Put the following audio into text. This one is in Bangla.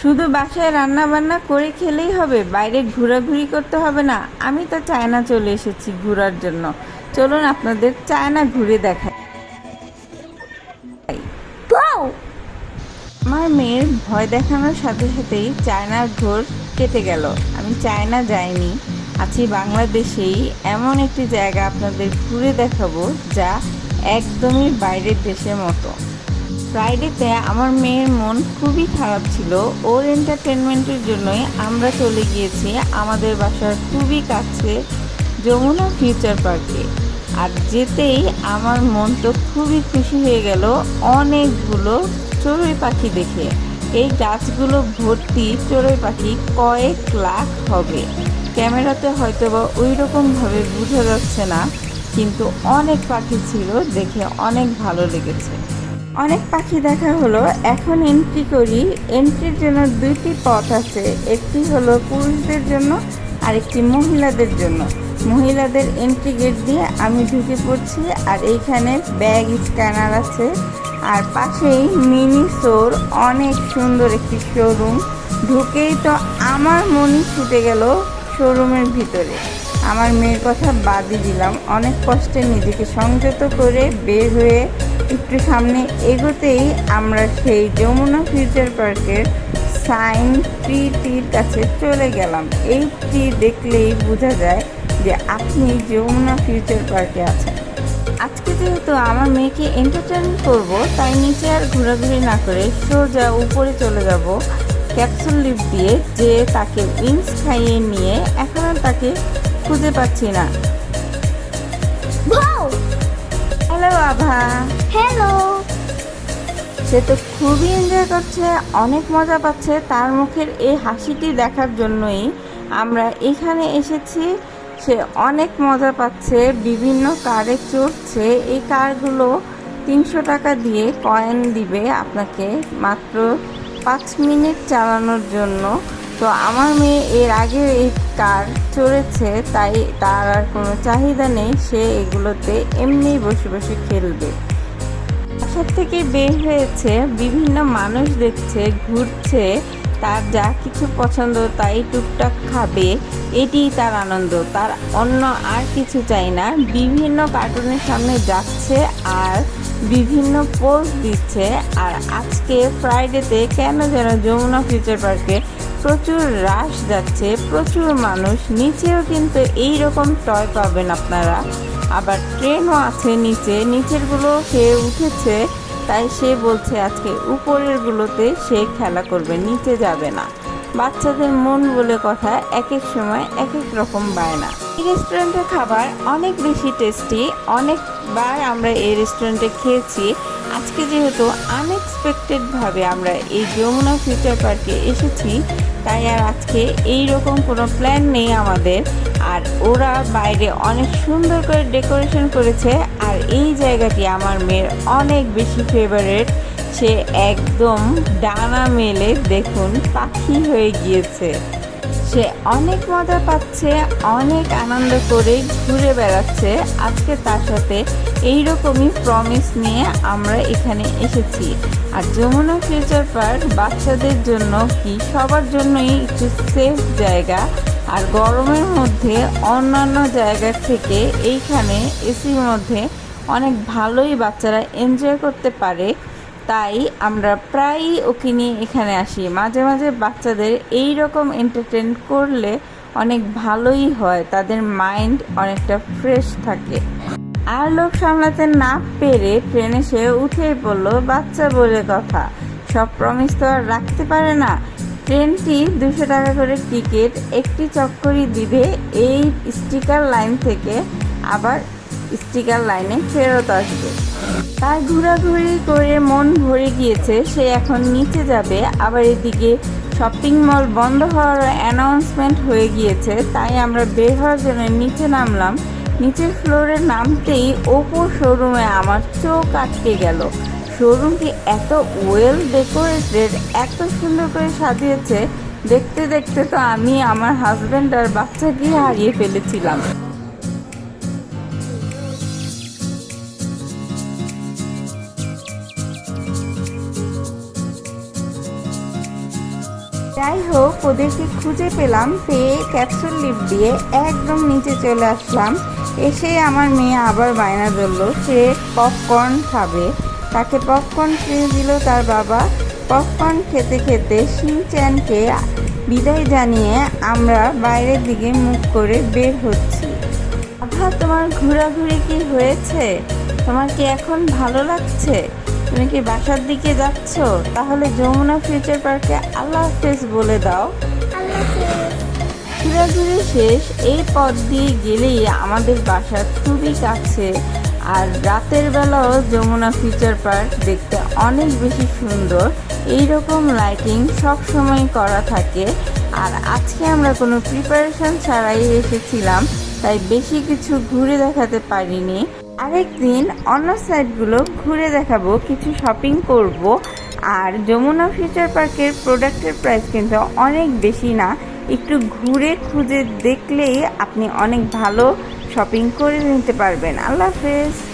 শুধু বাসায় রান্না বান্না করে খেলেই হবে, বাইরে ঘোরাঘুরি করতে হবে না। আমি তো চায়না চলে এসেছি ঘোরার জন্য। চলুন আপনাদের চায়না ঘুরে দেখাই! আমার মেয়ের ভয় দেখানোর সাথে সাথেই চায়নার ঘোর কেটে গেল। আমি চায়না যাইনি, আছি বাংলাদেশেই। এমন একটি জায়গা আপনাদের ঘুরে দেখাবো যা একদমই বাইরের দেশের মতো। ফ্রাইডেতে আমার মেয়ের মন খুবই খারাপ ছিল। ওর এন্টারটেনমেন্টের জন্যই আমরা চলে গিয়েছি আমাদের বাসার খুবই কাছে যমুনা ফিউচার পার্কে আর যেতেই আমার মন তো খুবই খুশি হয়ে গেল অনেকগুলো চড়ুই পাখি দেখে। এই গাছগুলো ভর্তি চড়ুই পাখি কয়েক লাখ হবে। ক্যামেরাতে হয়তো বা ওই রকমভাবে বোঝা যাচ্ছে না, কিন্তু অনেক পাখি ছিল দেখে অনেক ভালো লেগেছে। অনেক পাখি দেখা হলো। এখন এন্ট্রি করি। এন্ট্রির জন্য দুইটি পথ আছে। একটি হলো পুরুষদের জন্য আর একটি মহিলাদের জন্য। মহিলাদের এন্ট্রি গেট দিয়ে আমি ঢুকে পড়ছি আর এইখানে ব্যাগ স্ক্যানার আছে। আর পাশেই মিনি স্টোর অনেক সুন্দর একটি শোরুম ঢুকেই তো আমার মনই ছুটে গেল শোরুমের ভিতরে। আমার মেয়ের কথা বাদই দিলাম। অনেক কষ্টে নিজেকে সংযত করে বের হয়ে একটু সামনে এগোতেই আমরা সেই যমুনা ফিউচার পার্কের সাইন ট্রিটির কাছে চলে গেলাম। এই ট্রি দেখলেই বোঝা যায় যে আপনি যমুনা ফিউচার পার্কে আছেন। আজকে যেহেতু আমার মেয়েকে এন্টারটেন করব তাই নিচে আর ঘোরাঘুরি না করে সোজা উপরে চলে যাব ক্যাপসুল লিপ দিয়ে যে তাকে উইংস খাইয়ে নিয়ে এখন আর তাকে খুঁজে পাচ্ছি না। হ্যালো আভা! সে তো খুবই এনজয় করছে, অনেক মজা পাচ্ছে। তার মুখের এই হাসিটি দেখার জন্যই আমরা এখানে এসেছি। সে অনেক মজা পাচ্ছে, বিভিন্ন কারে চড়ছে। এই কারগুলো তিনশো টাকা দিয়ে কয়েন দিবে আপনাকে মাত্র পাঁচ মিনিট চালানোর জন্য। তো আমার মেয়ে এর আগে এই কার চড়েছে, তাই তার আর কোনো চাহিদা নেই। সে এগুলোতে এমনি বসে বসে খেলবে। বাসার থেকে বের হয়েছে, বিভিন্ন মানুষ দেখছে, ঘুরছে, তার যা কিছু পছন্দ তাই টুকটাক খাবে, এটিই তার আনন্দ। তার অন্য আর কিছু চাই না, বিভিন্ন কার্টুনের সামনে যাচ্ছে আর বিভিন্ন পোজ দিচ্ছে। আর আজকে ফ্রাইডেতে কেন যেন যমুনা ফিউচার পার্কে প্রচুর রাশ যাচ্ছে, প্রচুর মানুষ, নিচেও কিন্তু এই রকম টয় পাবেন আপনারা। আবার ট্রেনও আছে নিচে? নিচেরগুলো সে উঠেছে, তাই সে বলছে আজকে উপরেরগুলোতে সে খেলা করবে, নিচে যাবে না। বাচ্চাদের মন বলে কথা এক এক সময় এক এক রকম বায়না এই রেস্টুরেন্টের খাবার অনেক বেশি টেস্টি, অনেকবার আমরা এই রেস্টুরেন্টে খেয়েছি। আজকে যেহেতু আনএক্সপেক্টেডভাবে আমরা এই যমুনা ফিউচার পার্কে এসেছি তাই আর আজকে এই রকম কোনো প্ল্যান নেই আমাদের। আর ওরা বাইরে অনেক সুন্দর করে ডেকোরেশন করেছে, আর এই জায়গাটি আমার মেয়ের অনেক বেশি ফেভারেট সে একদম ডানা মেলে দেখুন, পাখি হয়ে গিয়েছে। সে অনেক মজা পাচ্ছে, অনেক আনন্দ করে ঘুরে বেড়াচ্ছে। আজকে তার সাথে এইরকমই প্রমিস নিয়ে আমরা এখানে এসেছি। আর যমুনা ফিউচার পার্ক বাচ্চাদের জন্য কি সবার জন্যই একটু সেফ জায়গা। আর গরমের মধ্যে অন্যান্য জায়গার থেকে এইখানে এসির মধ্যে অনেক ভালোই বাচ্চারা এনজয় করতে পারে। তাই আমরা প্রায়ই ওকে নিয়ে এখানে আসি। মাঝে মাঝে বাচ্চাদের এই রকম এন্টারটেন করলে অনেক ভালোই হয়। তাদের মাইন্ড অনেকটা ফ্রেশ থাকে। আর লোক সামলাতে না পেরে ট্রেনে সে উঠেই পড়ল বাচ্চা বলে কথা। সব প্রমিস তো আর রাখতে পারে না। ট্রেনটি দুশো টাকা করে টিকিট একটি চক্করই দিবে। এই স্টিকার লাইন থেকে আবার স্টিকার লাইনে ফেরত আসবে। তার ঘোরাঘুরি করে মন ভরে গিয়েছে, সে এখন নিচে যাবে। আবার এদিকে শপিং মল বন্ধ হওয়ার অ্যানাউন্সমেন্ট হয়ে গিয়েছে, তাই আমরা বের হওয়ার জন্য নিচে নামলাম। নিচের ফ্লোরে নামতেই ওপো শোরুমে আমার চোখ আটকে গেল। শোরুমটি এত ওয়েল ডেকোরেটেড এত সুন্দর করে সাজিয়েছে, দেখতে দেখতে তো আমি, আমার হাজব্যান্ড আর বাচ্চাকে হারিয়ে ফেলেছিলাম। যাই হোক ওদেরকে খুঁজে পেলাম, পেয়ে ক্যাপসুল লিপ দিয়ে একদম নিচে চলে আসলাম। এসে আমার মেয়ে আবার বায়না ধরলো। সে পপকর্ন খাবে। তাকে পপকর্ন কিনে দিল তার বাবা। পপকর্ন খেতে খেতে শিনচ্যানকে বিদায় জানিয়ে আমরা বাইরের দিকে মুখ করে বের হচ্ছি। আভা, তোমার ঘোরাঘুরি কি হয়েছে? তোমার কি এখন ভালো লাগছে? তুমি কি বাসার দিকে যাচ্ছ? তাহলে যমুনা ফিউচার পার্কে আল্লাহ হাফেজ বলে দাও। ঘোরাঘুরি শেষ এই পথ দিয়ে গেলেই আমাদের বাসার খুবই কাছে। আর রাতের বেলাও যমুনা ফিউচার পার্ক দেখতে অনেক বেশি সুন্দর। এই রকম লাইটিং সব সময় করা থাকে। আর আজকে আমরা কোনো প্রিপারেশন ছাড়াই এসেছিলাম, তাই বেশি কিছু ঘুরে দেখাতে পারিনি। আরেকদিন অন্য সাইটগুলো ঘুরে দেখাবো, কিছু শপিং করব। আর যমুনা ফিউচার পার্কের প্রোডাক্টের প্রাইস কিন্তু অনেক বেশি না। একটু ঘুরে খুঁজে দেখলেই আপনি অনেক ভালো শপিং করে নিতে পারবেন। আল্লাহ হাফেজ।